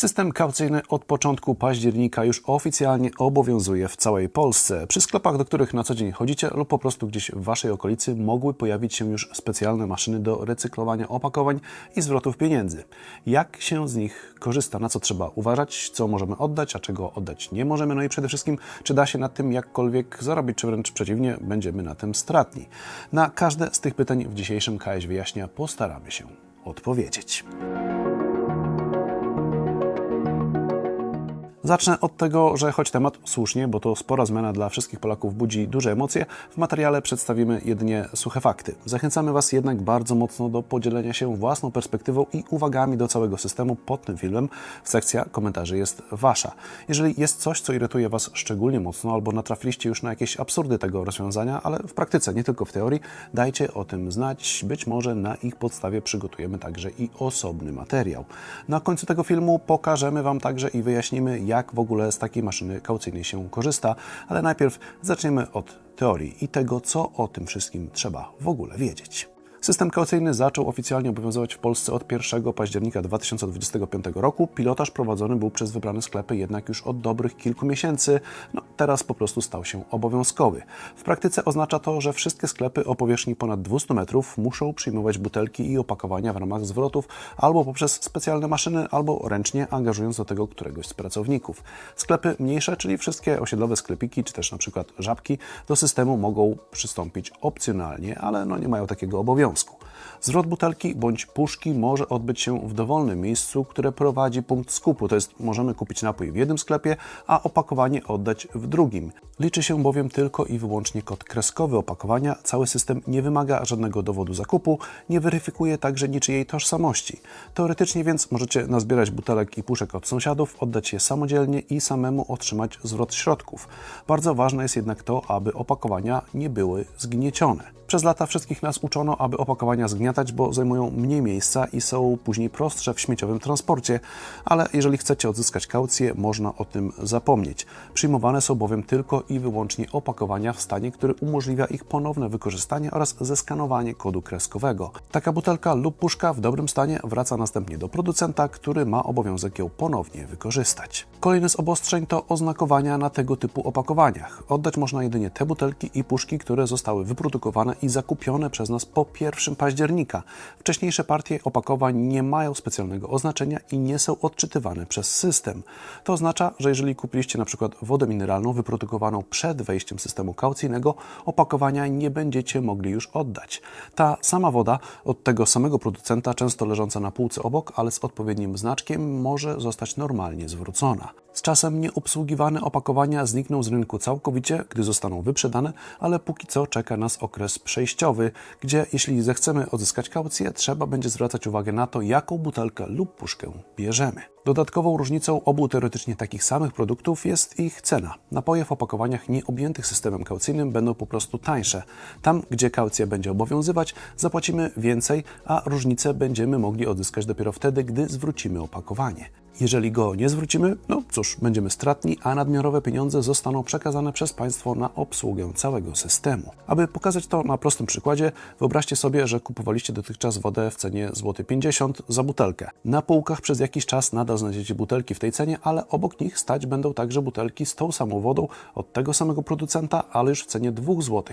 System kaucyjny od początku października już oficjalnie obowiązuje w całej Polsce. Przy sklepach, do których na co dzień chodzicie lub po prostu gdzieś w Waszej okolicy mogły pojawić się już specjalne maszyny do recyklowania opakowań i zwrotów pieniędzy. Jak się z nich korzysta, na co trzeba uważać, co możemy oddać, a czego oddać nie możemy, no i przede wszystkim, czy da się na tym jakkolwiek zarobić, czy wręcz przeciwnie, będziemy na tym stratni. Na każde z tych pytań w dzisiejszym KS Wyjaśnia postaramy się odpowiedzieć. Zacznę od tego, że choć temat słusznie, bo to spora zmiana dla wszystkich Polaków budzi duże emocje, w materiale przedstawimy jedynie suche fakty. Zachęcamy Was jednak bardzo mocno do podzielenia się własną perspektywą i uwagami do całego systemu pod tym filmem. Sekcja komentarzy jest Wasza. Jeżeli jest coś, co irytuje Was szczególnie mocno, albo natrafiliście już na jakieś absurdy tego rozwiązania, ale w praktyce, nie tylko w teorii, dajcie o tym znać. Być może na ich podstawie przygotujemy także i osobny materiał. Na końcu tego filmu pokażemy Wam także i wyjaśnimy, jak w ogóle z takiej maszyny kaucyjnej się korzysta, ale najpierw zaczniemy od teorii i tego, co o tym wszystkim trzeba w ogóle wiedzieć. System kaucyjny zaczął oficjalnie obowiązywać w Polsce od 1 października 2025 roku. Pilotaż prowadzony był przez wybrane sklepy jednak już od dobrych kilku miesięcy. No, teraz po prostu stał się obowiązkowy. W praktyce oznacza to, że wszystkie sklepy o powierzchni ponad 200 metrów muszą przyjmować butelki i opakowania w ramach zwrotów albo poprzez specjalne maszyny, albo ręcznie angażując do tego któregoś z pracowników. Sklepy mniejsze, czyli wszystkie osiedlowe sklepiki, czy też na przykład żabki, do systemu mogą przystąpić opcjonalnie, ale no nie mają takiego obowiązku. Zwrot butelki bądź puszki może odbyć się w dowolnym miejscu, które prowadzi punkt skupu, to jest możemy kupić napój w jednym sklepie, a opakowanie oddać w drugim. Liczy się bowiem tylko i wyłącznie kod kreskowy opakowania, cały system nie wymaga żadnego dowodu zakupu, nie weryfikuje także niczyjej tożsamości. Teoretycznie więc możecie nazbierać butelek i puszek od sąsiadów, oddać je samodzielnie i samemu otrzymać zwrot środków. Bardzo ważne jest jednak to, aby opakowania nie były zgniecione. Przez lata wszystkich nas uczono, aby opakowania zgniatać, bo zajmują mniej miejsca i są później prostsze w śmieciowym transporcie, ale jeżeli chcecie odzyskać kaucję, można o tym zapomnieć. Przyjmowane są bowiem tylko i wyłącznie opakowania w stanie, który umożliwia ich ponowne wykorzystanie oraz zeskanowanie kodu kreskowego. Taka butelka lub puszka w dobrym stanie wraca następnie do producenta, który ma obowiązek ją ponownie wykorzystać. Kolejny z obostrzeń to oznakowania na tego typu opakowaniach. Oddać można jedynie te butelki i puszki, które zostały wyprodukowane i zakupione przez nas po 1 października. Wcześniejsze partie opakowań nie mają specjalnego oznaczenia i nie są odczytywane przez system. To oznacza, że jeżeli kupiliście przykład wodę mineralną wyprodukowaną przed wejściem systemu kaucyjnego, opakowania nie będziecie mogli już oddać. Ta sama woda od tego samego producenta, często leżąca na półce obok, ale z odpowiednim znaczkiem, może zostać normalnie zwrócona. Z czasem nieobsługiwane opakowania znikną z rynku całkowicie, gdy zostaną wyprzedane, ale póki co czeka nas okres przejściowy, gdzie jeśli zechcemy odzyskać kaucję, trzeba będzie zwracać uwagę na to, jaką butelkę lub puszkę bierzemy. Dodatkową różnicą obu teoretycznie takich samych produktów jest ich cena. Napoje w opakowaniach nieobjętych systemem kaucyjnym będą po prostu tańsze. Tam, gdzie kaucja będzie obowiązywać, zapłacimy więcej, a różnicę będziemy mogli odzyskać dopiero wtedy, gdy zwrócimy opakowanie. Jeżeli go nie zwrócimy, no cóż, będziemy stratni, a nadmiarowe pieniądze zostaną przekazane przez państwo na obsługę całego systemu. Aby pokazać to na prostym przykładzie, wyobraźcie sobie, że kupowaliście dotychczas wodę w cenie złoty 50 zł za butelkę. Na półkach przez jakiś czas nadal znajdziecie butelki w tej cenie, ale obok nich stać będą także butelki z tą samą wodą od tego samego producenta, ale już w cenie 2 zł.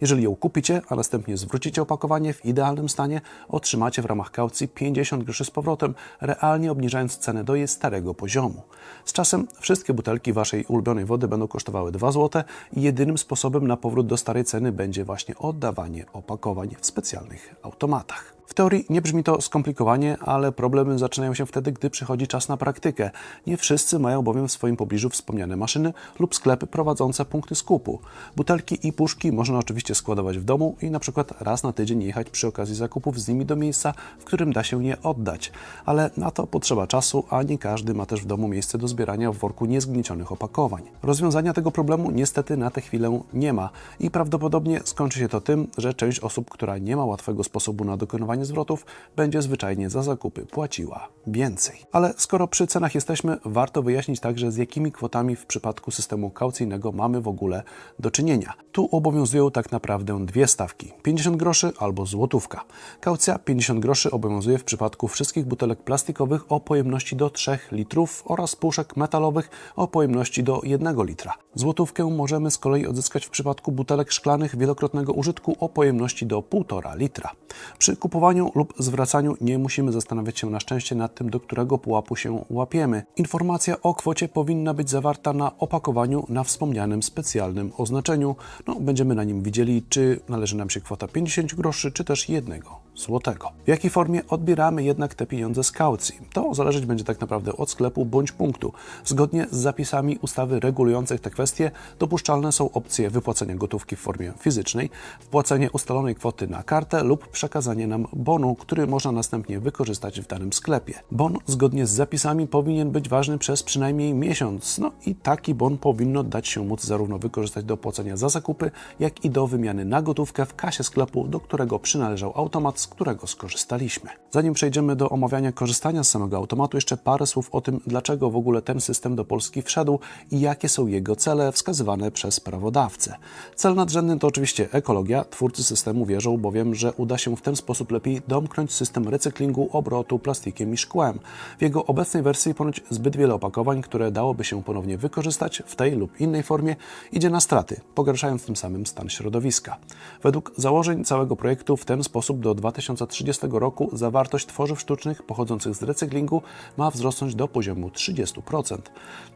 Jeżeli ją kupicie, a następnie zwrócicie opakowanie w idealnym stanie, otrzymacie w ramach kaucji 50 groszy z powrotem, realnie obniżając cenę do jej starego poziomu. Z czasem wszystkie butelki waszej ulubionej wody będą kosztowały 2 zł i jedynym sposobem na powrót do starej ceny będzie właśnie oddawanie opakowań w specjalnych automatach. W teorii nie brzmi to skomplikowanie, ale problemy zaczynają się wtedy, gdy przychodzi czas na praktykę. Nie wszyscy mają bowiem w swoim pobliżu wspomniane maszyny lub sklepy prowadzące punkty skupu. Butelki i puszki można oczywiście składować w domu i na przykład raz na tydzień jechać przy okazji zakupów z nimi do miejsca, w którym da się je oddać. Ale na to potrzeba czasu, a nie każdy ma też w domu miejsce do zbierania w worku niezgniecionych opakowań. Rozwiązania tego problemu niestety na tę chwilę nie ma i prawdopodobnie skończy się to tym, że część osób, która nie ma łatwego sposobu na dokonywanie zwrotów, będzie zwyczajnie za zakupy płaciła więcej. Ale skoro przy cenach jesteśmy, warto wyjaśnić także z jakimi kwotami w przypadku systemu kaucyjnego mamy w ogóle do czynienia. Tu obowiązują tak naprawdę dwie stawki: 50 groszy albo złotówka. Kaucja 50 groszy obowiązuje w przypadku wszystkich butelek plastikowych o pojemności do 3 litrów oraz puszek metalowych o pojemności do 1 litra. Złotówkę możemy z kolei odzyskać w przypadku butelek szklanych wielokrotnego użytku o pojemności do 1,5 litra. Przy kupowaniu lub zwracaniu nie musimy zastanawiać się na szczęście nad tym, do którego pułapu się łapiemy. Informacja o kwocie powinna być zawarta na opakowaniu na wspomnianym specjalnym oznaczeniu. No, będziemy na nim widzieli, czy należy nam się kwota 50 groszy, czy też jednego złotego. W jakiej formie odbieramy jednak te pieniądze z kaucji? To zależeć będzie tak naprawdę od sklepu bądź punktu. Zgodnie z zapisami ustawy regulujących te kwestie dopuszczalne są opcje wypłacenia gotówki w formie fizycznej, wpłacenie ustalonej kwoty na kartę lub przekazanie nam bonu, który można następnie wykorzystać w danym sklepie. Bon zgodnie z zapisami powinien być ważny przez przynajmniej miesiąc. No i taki bon powinno dać się móc zarówno wykorzystać do płacenia za zakupy, jak i do wymiany na gotówkę w kasie sklepu, do którego przynależał automat, z którego skorzystaliśmy. Zanim przejdziemy do omawiania korzystania z samego automatu, jeszcze parę słów o tym, dlaczego w ogóle ten system do Polski wszedł i jakie są jego cele wskazywane przez prawodawcę. Cel nadrzędny to oczywiście ekologia. Twórcy systemu wierzą bowiem, że uda się w ten sposób lepiej domknąć system recyklingu obrotu plastikiem i szkłem. W jego obecnej wersji ponoć zbyt wiele opakowań, które dałoby się ponownie wykorzystać w tej lub innej formie, idzie na straty, pogarszając tym samym stan środowiska. Według założeń całego projektu w ten sposób do 2030 roku zawartość tworzyw sztucznych pochodzących z recyklingu ma wzrosnąć do poziomu 30%.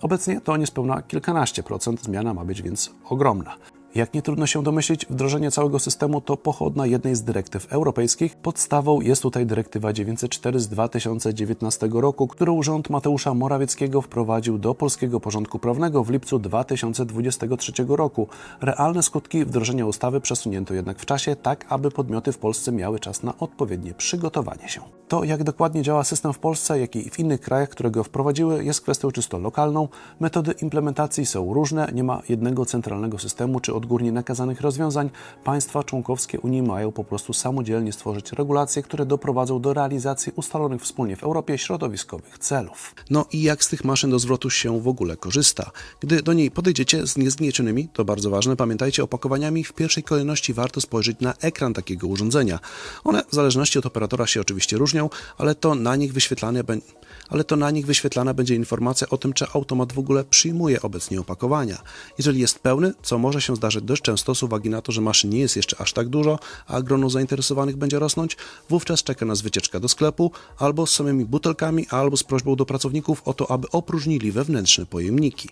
Obecnie to niespełna kilkanaście procent, zmiana ma być więc ogromna. Jak nie trudno się domyślić, wdrożenie całego systemu to pochodna jednej z dyrektyw europejskich. Podstawą jest tutaj dyrektywa 904 z 2019 roku, którą rząd Mateusza Morawieckiego wprowadził do polskiego porządku prawnego w lipcu 2023 roku. Realne skutki wdrożenia ustawy przesunięto jednak w czasie, tak aby podmioty w Polsce miały czas na odpowiednie przygotowanie się. To, jak dokładnie działa system w Polsce, jak i w innych krajach, które go wprowadziły, jest kwestią czysto lokalną. Metody implementacji są różne, nie ma jednego centralnego systemu czy odgórnie nakazanych rozwiązań. Państwa członkowskie Unii mają po prostu samodzielnie stworzyć regulacje, które doprowadzą do realizacji ustalonych wspólnie w Europie środowiskowych celów. No i jak z tych maszyn do zwrotu się w ogóle korzysta? Gdy do niej podejdziecie z niezgniecionymi, to bardzo ważne, pamiętajcie opakowaniami, w pierwszej kolejności warto spojrzeć na ekran takiego urządzenia. One w zależności od operatora się oczywiście różnią, ale to na nich wyświetlane będzie ale to na nich wyświetlana będzie informacja o tym, czy automat w ogóle przyjmuje obecnie opakowania. Jeżeli jest pełny, co może się zdarzyć dość często z uwagi na to, że maszyn nie jest jeszcze aż tak dużo, a grono zainteresowanych będzie rosnąć, wówczas czeka nas wycieczka do sklepu albo z samymi butelkami, albo z prośbą do pracowników o to, aby opróżnili wewnętrzne pojemniki.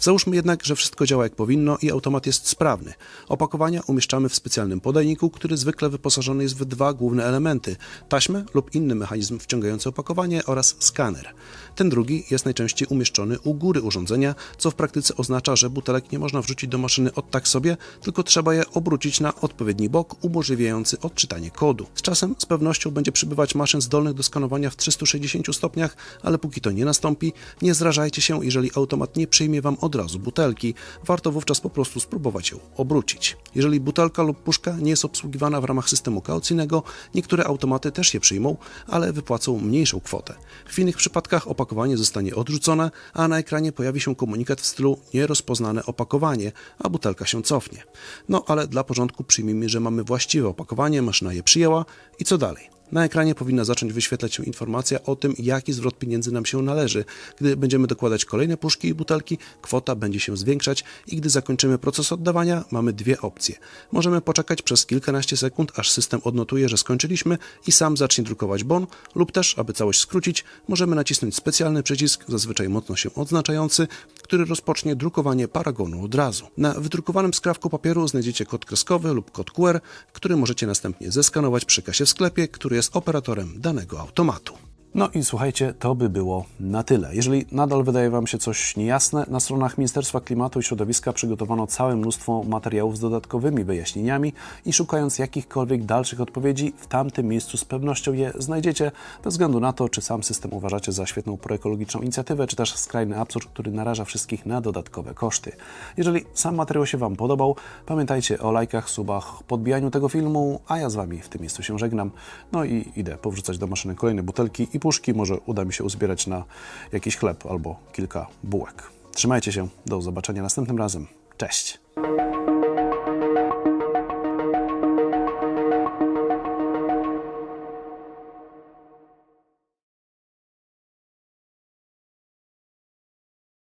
Załóżmy jednak, że wszystko działa jak powinno i automat jest sprawny. Opakowania umieszczamy w specjalnym podajniku, który zwykle wyposażony jest w dwa główne elementy: taśmę lub inny mechanizm wciągający opakowanie oraz skaner. Ten drugi jest najczęściej umieszczony u góry urządzenia, co w praktyce oznacza, że butelek nie można wrzucić do maszyny od tak sobie, tylko trzeba je obrócić na odpowiedni bok, umożliwiający odczytanie kodu. Z czasem z pewnością będzie przybywać maszyn zdolnych do skanowania w 360 stopniach, ale póki to nie nastąpi, nie zrażajcie się, jeżeli automat nie przyjmie Wam od razu butelki. Warto wówczas po prostu spróbować ją obrócić. Jeżeli butelka lub puszka nie jest obsługiwana w ramach systemu kaucyjnego, niektóre automaty też je przyjmą, ale wypłacą mniejszą kwotę. W innych przypadkach opakowanie zostanie odrzucone, a na ekranie pojawi się komunikat w stylu nierozpoznane opakowanie, a butelka się cofnie. No ale dla porządku przyjmijmy, że mamy właściwe opakowanie, maszyna je przyjęła i co dalej? Na ekranie powinna zacząć wyświetlać się informacja o tym, jaki zwrot pieniędzy nam się należy. Gdy będziemy dokładać kolejne puszki i butelki, kwota będzie się zwiększać i gdy zakończymy proces oddawania, mamy dwie opcje. Możemy poczekać przez kilkanaście sekund, aż system odnotuje, że skończyliśmy i sam zacznie drukować bon, lub też, aby całość skrócić, możemy nacisnąć specjalny przycisk, zazwyczaj mocno się odznaczający, który rozpocznie drukowanie paragonu od razu. Na wydrukowanym skrawku papieru znajdziecie kod kreskowy lub kod QR, który możecie następnie zeskanować przy kasie w sklepie, który jest operatorem danego automatu. No i słuchajcie, to by było na tyle. Jeżeli nadal wydaje Wam się coś niejasne, na stronach Ministerstwa Klimatu i Środowiska przygotowano całe mnóstwo materiałów z dodatkowymi wyjaśnieniami i szukając jakichkolwiek dalszych odpowiedzi, w tamtym miejscu z pewnością je znajdziecie, bez względu na to, czy sam system uważacie za świetną proekologiczną inicjatywę, czy też skrajny absurd, który naraża wszystkich na dodatkowe koszty. Jeżeli sam materiał się Wam podobał, pamiętajcie o lajkach, subach, podbijaniu tego filmu, a ja z Wami w tym miejscu się żegnam. No i idę powrzucać do maszyny kolejne butelki i puszki. Może uda mi się uzbierać na jakiś chleb albo kilka bułek. Trzymajcie się, do zobaczenia następnym razem. Cześć!